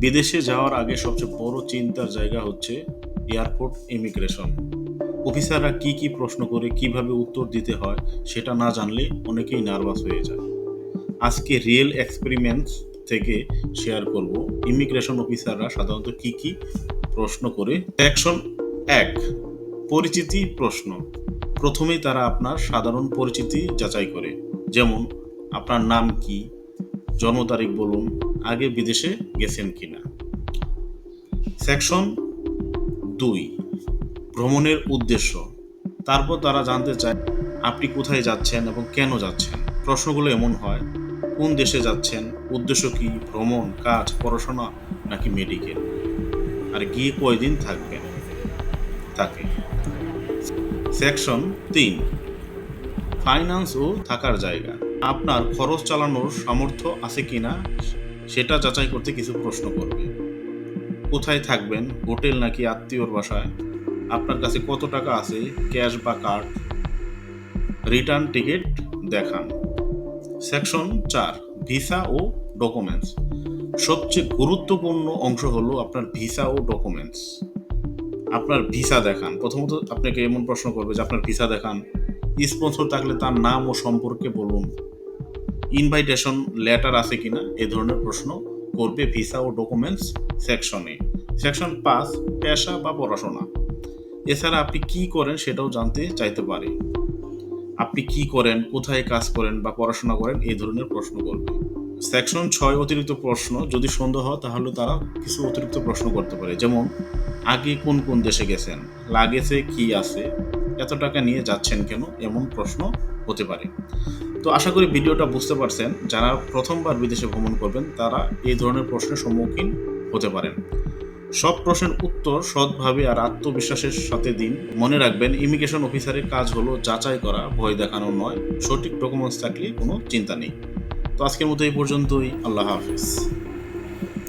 বিদেশে যাওয়ার আগে সবচেয়ে বড় চিন্তার জায়গা হচ্ছে এয়ারপোর্ট ইমিগ্রেশন। অফিসাররা কি কি প্রশ্ন করে কীভাবে উত্তর দিতে হয় সেটা না জানলে অনেকেই নার্ভাস হয়ে যায়। আজকে রিয়েল এক্সপেরিমেন্টস থেকে শেয়ার করব। ইমিগ্রেশন অফিসাররা সাধারণত কি কি প্রশ্ন করে? সেকশন এক, পরিচিতি প্রশ্ন। প্রথমেই তারা আপনার সাধারণ পরিচিতি যাচাই করে। যেমন, আপনার নাম কি? জন্ম তারিখ বলুন আগে বিদেশে গেছেন কিনা? সেকশন দুই, ভ্রমণের উদ্দেশ্য। তারপর তারা জানতে চায়, আপনি কোথায় যাচ্ছেন এবং কেন যাচ্ছেন? প্রশ্নগুলো এমন হয়, কোন দেশে যাচ্ছেন? উদ্দেশ্য কি? ভ্রমণ, কাজ, পড়াশোনা নাকি মেডিকেল আর গিয়ে কয়দিন থাকবেন? থাকে সেকশন তিন ফাইন্যান্স ও থাকার জায়গা। আপনার খরচ চালানোর সামর্থ্য আছে কিনা? সেটা যাচাই করতে কিছু প্রশ্ন করবে। কোথায় থাকবেন? হোটেল নাকি আত্মীয়র বাসায়? আপনার কাছে কত টাকা আছে? ক্যাশ বা কার্ড? রিটার্ন টিকিট দেখান। সেকশন চার, ভিসা ও ডকুমেন্টস। সবচেয়ে গুরুত্বপূর্ণ অংশ হলো আপনার ভিসা ও ডকুমেন্টস। আপনার ভিসা দেখান। প্রথমত আপনাকে এমন প্রশ্ন করবে যে, আপনার ভিসা দেখান। স্পন্সর থাকলে তার নাম ও সম্পর্কে বলুন। ইনভাইটেশন লেটার আছে কিনা এ ধরনের প্রশ্ন করবে ভিসা ও ডকুমেন্টস সেকশনে সেকশন পাঁচ পেশা বা পড়াশোনা। এছাড়া আপনি কি করেন সেটাও জানতে চাইতে পারে। আপনি কি করেন, কোথায় কাজ করেন বা পড়াশোনা করেন এই ধরনের প্রশ্ন করবে। সেকশন ছয় অতিরিক্ত প্রশ্ন যদি সন্দেহ হয় তাহলে তারা কিছু অতিরিক্ত প্রশ্ন করতে পারে। যেমন, আগে কোন কোন দেশে গেছেন? লাগেছে কি আছে? এত টাকা নিয়ে যাচ্ছেন কেন? এমন প্রশ্ন হতে পারে। তো আশা করি ভিডিওটা বুঝতে পারছেন, যারা প্রথমবার বিদেশে ভ্রমণ করবেন, তারা এই ধরনের প্রশ্নের সম্মুখীন হতে পারেন। সব প্রশ্নের উত্তর সৎভাবে আর আত্মবিশ্বাসের সাথে দিন। মনে রাখবেন, ইমিগ্রেশন অফিসারের কাজ হলো যাচাই করা, ভয় দেখানো নয়। সঠিক ডকুমেন্টস থাকলে কোনো চিন্তা নেই। তো আজকের মতো এই পর্যন্তই। আল্লাহ হাফিজ।